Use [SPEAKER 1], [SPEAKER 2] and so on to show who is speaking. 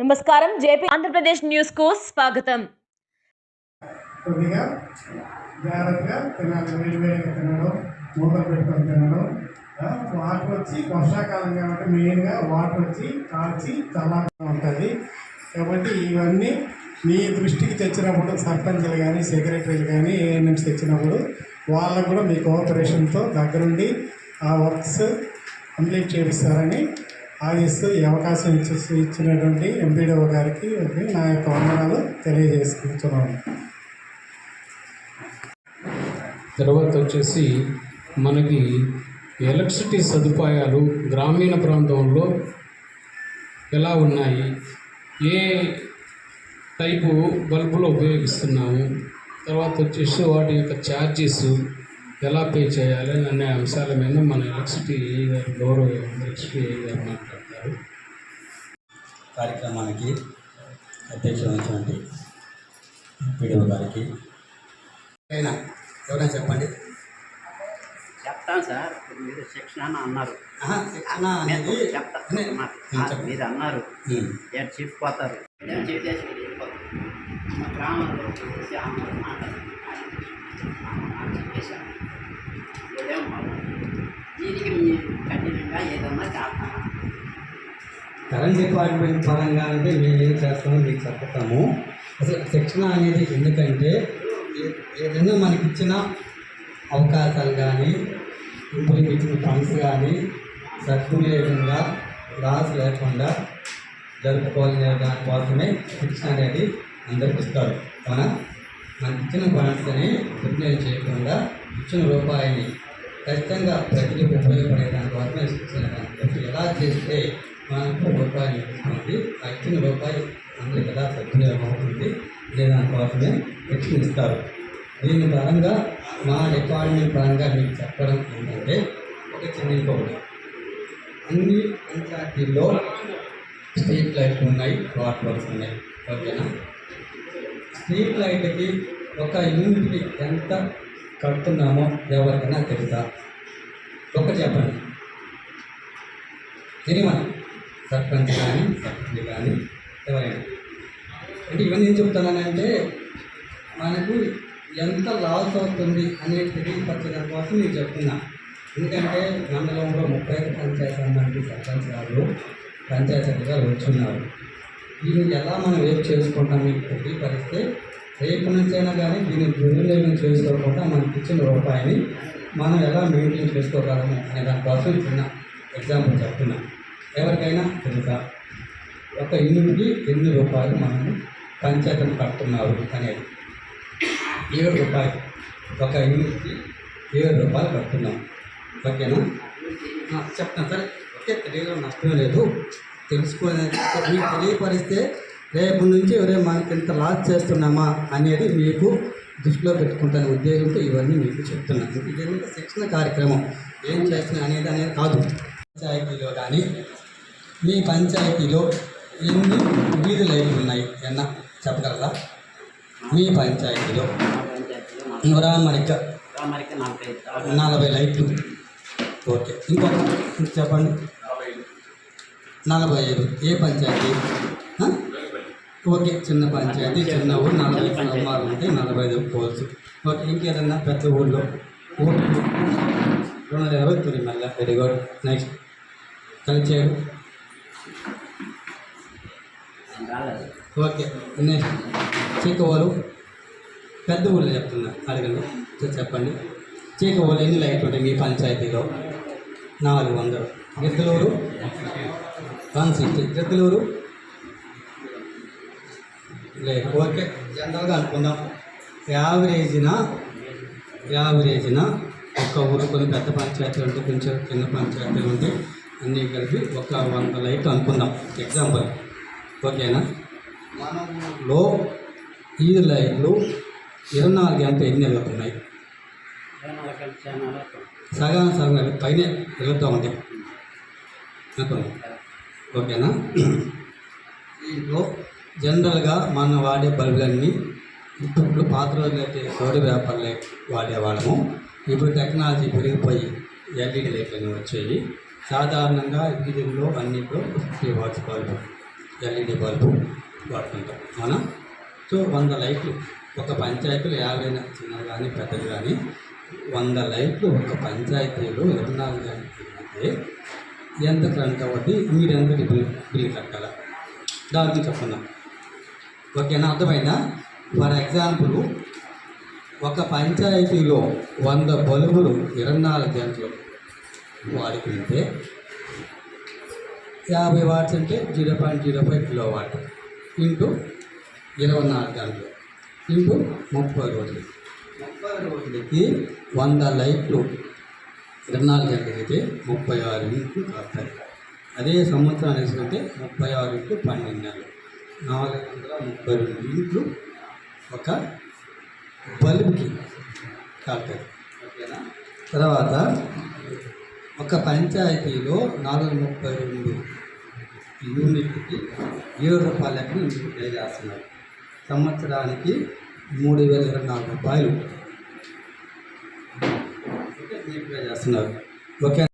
[SPEAKER 1] నమస్కారం. జేపీ ఆంధ్రప్రదేశ్ న్యూస్కు స్వాగతం.
[SPEAKER 2] కొద్దిగా జాగ్రత్తగా తినాలి. వేడి వేడిగా తినడం మూతలు పెట్టుకొని తినడం. వాటర్ వచ్చి వర్షాకాలం కాబట్టి మెయిన్గా వాటర్ వచ్చి కాల్చి చల్లగా ఉంటుంది. కాబట్టి ఇవన్నీ మీ దృష్టికి తెచ్చినప్పుడు సర్పంచ్లు కానీ సెక్రటరీలు కానీ ఏఎన్ఎంస్ తెచ్చినప్పుడు వాళ్ళకు కూడా మీ కోఆపరేషన్తో దగ్గరుండి ఆ వర్క్స్ కంప్లీట్ చేపిస్తారని ఆశిస్తూ ఈ అవకాశం ఇచ్చి ఇచ్చినటువంటి ఎంపీడీఓ గారికి నా యొక్క వందనాలు తెలియజేసుకుంటున్నాను.
[SPEAKER 3] తర్వాత వచ్చేసి మనకి ఎలక్ట్రిసిటీ సదుపాయాలు గ్రామీణ ప్రాంతంలో ఎలా ఉన్నాయి? ఏ టైపు బల్బులు ఉపయోగిస్తున్నాము? తర్వాత వచ్చేసి వాటి యొక్క ఛార్జెస్ ఎలా పే చేయాలి అనే అంశాల మీద మన ఎలక్ట్రిసిటీ గారు గౌరవ ఎలక్ట్రిసిటీ గారు మాట్లాడతారు.
[SPEAKER 4] కార్యక్రమానికి అధ్యక్ష వహించినటువంటి పీడిఓ గారికి. అయినా ఎవరైనా చెప్పండి?
[SPEAKER 5] చెప్తాను సార్ ఇప్పుడు మీరు శిక్షణ అని అన్నారు.
[SPEAKER 4] ఆహా, శిక్షణ అనేది
[SPEAKER 5] నేను చెప్తా.
[SPEAKER 4] నే-
[SPEAKER 5] మాట.
[SPEAKER 4] నేను చెప్పండి.
[SPEAKER 5] మీరు అన్నారు. చెప్పిపోతారు మా గ్రామంలో మాట
[SPEAKER 4] కరెంట్ డిపార్ట్మెంట్ పరంగా అంటే మేము ఏం చేస్తామో మీకు చెప్తాము అసలు శిక్షణ అనేది ఎందుకంటే ఏదైనా మనకి ఇచ్చిన అవకాశాలు కానీ ఇప్పుడు ఇచ్చిన ఫండ్స్ కానీ సద్వినియోగంగా లాస్ లేకుండా జరుపుకోవాలనే దానికోసమే శిక్షణ అనేది అందరికి ఇస్తారు. అవునా? మనకి ఇచ్చిన ఫండ్స్ని దుర్వినియోగం చేయకుండా ఇచ్చిన రూపాయిని ఖచ్చితంగా ప్రజలకు ఉపయోగపడే దానికోసమే శిక్షణ ఎలా చేస్తే మనకు రూపాయి ఇస్తుంది ఆ రూపాయి అందరికి ఎలా సద్వినియోగం అవుతుంది. లేదా దానికోసమే శిక్షణ ఇస్తారు దీని పరంగా మా డిపార్ట్మెంట్ పరంగా మీకు చెప్పడం ఏంటంటే ఒక చిన్న ఇంకొకటి. అన్ని పంచాయతీల్లో స్ట్రీట్ లైట్లు ఉన్నాయి వాటర్ వర్క్స్ ఉన్నాయి. ఓకేనా? స్ట్రీట్ లైట్కి ఒక యూనిట్కి ఎంత కడుతున్నామో ఎవరికైనా తెలుసా? ఒక చెప్పండి. తెలియమని సర్పంచ్ కానీ సర్పంచ్ కానీ ఎవరైనా. అంటే ఇవన్నీ ఏం చెప్తానంటే మనకు ఎంత లాస్ అవుతుంది అనే తెలియపరచడం కోసం నేను చెప్తున్నా. ఎందుకంటే మండలంలో ముప్పై ఐదు పంచాయతీ సంబంధించి సర్పంచ్ గారు పంచాయతీ వచ్చున్నారు. దీన్ని ఎలా మనం ఏం చేసుకుంటాం మీకు తెలియపరిస్తే రేపు నుంచైనా కానీ దీన్ని దుర్వినియోగం చేసుకోకుండా మనకి ఇచ్చిన రూపాయిని మనం ఎలా మెయింటైన్ చేసుకోగలము అనే దానికోసం చిన్న ఎగ్జాంపుల్ చెప్తున్నాను ఎవరికైనా తెలుసా? ఒక యూనిట్కి ఎన్ని రూపాయలు మనము పంచాయతీ కడుతున్నారు అనేది? ఏడు రూపాయలు. ఒక యూనిట్కి ఏడు రూపాయలు కడుతున్నాం. ఓకేనా? చెప్తాను. సరే ఓకే తెలియడం నష్టం లేదు. తెలుసుకునే మీకు తెలియపరిస్తే రేపు నుంచి రేపు మనకి ఇంత లాస్ చేస్తున్నామా అనేది మీకు దృష్టిలో పెట్టుకుంటాను. ఉద్దేశంతో ఇవన్నీ మీకు చెప్తున్నాను. ఇదేంటంటే శిక్షణ కార్యక్రమం? ఏం చేస్తున్నా అనేది అనేది కాదు. పంచాయతీలో కానీ మీ పంచాయతీలో ఎన్ని వీధి లైట్లు ఉన్నాయి ఎన్న చెప్పగలరా మీ పంచాయతీలో
[SPEAKER 5] మా పంచాయతీలో నా-
[SPEAKER 4] నూరామరిక
[SPEAKER 5] గ్రామానికి నలభై ఐదు
[SPEAKER 4] నలభై లైట్లు ఓకే ఇంకొక ఇంక చెప్పండి నలభై ఐదు ఏ పంచాయతీ ఆ? ఓకే చిన్న పంచాయతీ చిన్న ఊరు నలభై స్తంభాలు ఉంటే నలభై ఐదు పోల్స్ ఓకే ఇంకేదన్నా పెద్ద ఊళ్ళో ఊరు రెండు వందల ఇరవై తొమ్మిది మళ్ళీ వెరీ గుడ్ నెక్స్ట్ కలిసి చేయడు
[SPEAKER 5] రాలేదు
[SPEAKER 4] ఓకే నెక్స్ట్ పెద్ద ఊళ్ళో చెప్తున్నా అడగండి చెప్పండి. చీకవాళ్ళు ఎన్ని లైట్లు ఉంటాయి మీ పంచాయతీలో? నాలుగు వందలు. Giddalur one sixty. గిద్దలూరు లేదు ఓకే జనరల్గా అనుకుందాం. యావరేజ్న? యావరేజ్న? ఒక ఊరు కొన్ని పెద్ద పంచాయతీలు ఉంటాయి కొంచెం చిన్న పంచాయతీలు ఉంటాయి. అన్నీ కలిపి ఒక వంద లైట్లు అనుకుందాం. ఎగ్జాంపుల్ ఓకేనా? మనలో ఈ లైట్లు ఇరవై నాలుగు గంటలు ఎన్ని వెళ్తున్నాయి సగం సగం పైన వెళ్తూ ఉంటాయి అనుకోండి ఓకేనా? దీంట్లో జనరల్గా మనం వాడే బల్బులన్నీ ఇప్పుడు పాత రోజులైతే సోడి వ్యాపారాలు వాడేవాళ్ళము. ఇప్పుడు టెక్నాలజీ పెరిగిపోయి ఎల్ఈడి లైట్లు వచ్చేవి. సాధారణంగా వీధుల్లో అన్నిట్లో fifty watts bulb LED bulb వాడుతుంటాం. మనం సో వంద లైట్లు ఒక పంచాయతీలో యాభై చిన్నది కానీ పెద్దది కానీ వంద లైట్లు ఒక పంచాయతీలో ఇరవై నాలుగు గంటలు ఎంత కరెంట్ అవ్వద్ది? మీరు ఎంత బిల్ బిల్ కట్టాలా? దాని గురించి ఓకేనా? అర్థమైందా? ఫర్ ఎగ్జాంపుల్ ఒక పంచాయతీలో వంద బల్బులు ఇరవై నాలుగు గంటలు వాడుకుంటే యాభై వాట్స్ అంటే zero point zero five kilo watt into ఇరవై నాలుగు గంటలు ఇంటూ ముప్పై రోజులు. ముప్పై రోజులకి వంద లైట్లు ఇరవై నాలుగు గంటలకి అయితే ముప్పై ఆరు ఇంట్లు కాస్తాయి అదే సంవత్సరం వేసుకుంటే ముప్పై ఆరు ఇంట్లు పన్నెండు నెలలు. నాలుగు వందల ముప్పై రెండు ఇంట్లు ఒక బల్బుకి కాస్తాయి ఓకేనా? తర్వాత ఒక పంచాయతీలో నాలుగు ముప్పై రెండు యూనిట్కి ఏడు రూపాయలకి ఇంటికి పే చేస్తున్నారు. సంవత్సరానికి మూడు వేల ఇరవై నాలుగు రూపాయలు. పే చేస్తున్నారు. ఓకే.